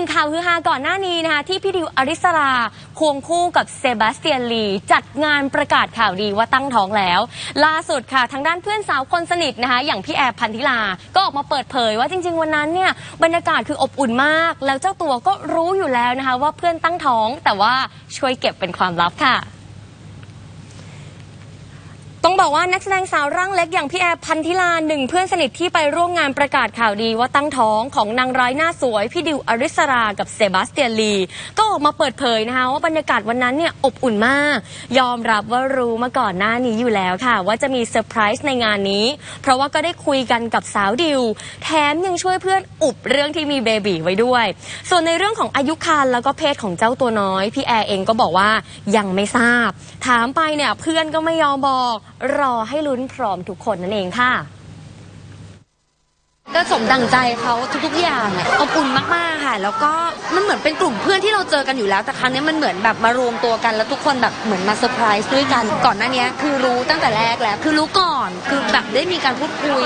นึ่งข่าวฮือฮาก่อนหน้านี้นะคะที่พี่ดิวอริสราควงคู่กับเซบาสเตียนลี จัดงานประกาศข่าวดีว่าตั้งท้องแล้ว ล่าสุดค่ะ ทางด้านเพื่อนสาวคนสนิทนะคะ อย่างพี่แอบพันธิลา ก็ออกมาเปิดเผยว่าจริง ๆ วันนั้นเนี่ยบรรยากาศคืออบอุ่นมาก แล้วเจ้าตัวก็รู้อยู่แล้วนะคะ ว่าเพื่อนตั้งท้องแต่ว่าช่วยเก็บเป็นความลับค่ะ ต้องบอกว่านักแสดงสาวร่างเล็กอย่างพี่แอร์พันธิลาหนึ่งเพื่อนสนิทที่ไปร่วมงานประกาศข่าวดีว่าตั้งท้องของนางร้ายหน้าสวย พี่ดิวอริสรากับเซบาสเตียนลี ก็ออกมาเปิดเผยนะคะว่าบรรยากาศวันนั้นเนี่ยอบอุ่นมาก ยอมรับว่ารู้มาก่อนหน้านี้อยู่แล้วค่ะ ว่าจะมีเซอร์ไพรส์ในงานนี้ เพราะว่าก็ได้คุยกันกับสาวดิว แถมยังช่วยเพื่อนอุบเรื่องที่มีเบบีไว้ด้วย ส่วนในเรื่องของอายุครรภ์แล้วก็เพศของเจ้าตัวน้อยพี่แอร์เองก็บอกว่ายังไม่ทราบ ถามไปเนี่ยเพื่อนก็ไม่ยอมบอกรอให้ลุ้นพร้อมทุกคนนั่นเองค่ะ ก็สมดังใจเขาทุกๆอย่างอะอบอุ่นมากๆค่ะ แล้วก็มันเหมือนเป็นกลุ่มเพื่อนที่เราเจอกันอยู่แล้ว แต่ครั้งนี้มันเหมือนแบบมารวมตัวกันแล้วทุกคนแบบเหมือนมาเซอร์ไพรส์ด้วยกัน ก่อนหน้านี้คือรู้ตั้งแต่แรกแล้ว คือรู้ก่อน คือ แบบได้มีการพูดคุย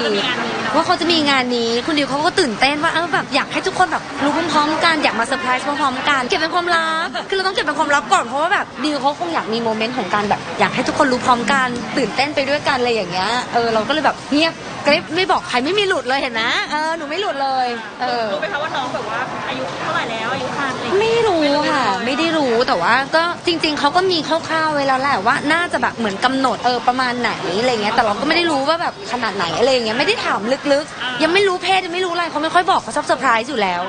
ว่าเขาจะมีงานนี้ คุณดิวเขาก็ตื่นเต้นว่าเออแบบอยากให้ทุกคนแบบรู้พร้อมๆกันอยากมาเซอร์ไพรส์พร้อมๆกันเก็บเป็นความลับคือเราต้องเก็บเป็นความลับก่อนเพราะว่าแบบดิวเขาคงอยากมีโมเมนต์ของการแบบอยากให้ทุกคนรู้พร้อมกัน ตื่นเต้นไปด้วยกันอะไรอย่างเงี้ยเออเราก็เลยแบบเงียบกริบไม่บอกใครไม่มีหลุดเลยเห็นไหมเออหนูไม่หลุดเลยเออรู้ไหมคะว่าน้องแบบว่าอายุเท่าไหร่แล้วอายุครรภ์อะไรอย่างเงี้ยไม่รู้ค่ะไม่ได้รู้ แต่ว่าก็จริง ๆเขาก็มีคร่าวๆไว้แล้วแหละว่าน่าจะแบบเหมือนกำหนดเออประมาณไหนอะไรเงี้ยแต่เราก็ไม่ได้รู้ว่าแบบขนาดไหนอะไรเงี้ยไม่ได้ถามลึกๆ ยังไม่รู้เพศยังไม่รู้อะไรเขาไม่ค่อยบอกเขาชอบเซอร์ไพรส์อยู่แล้ว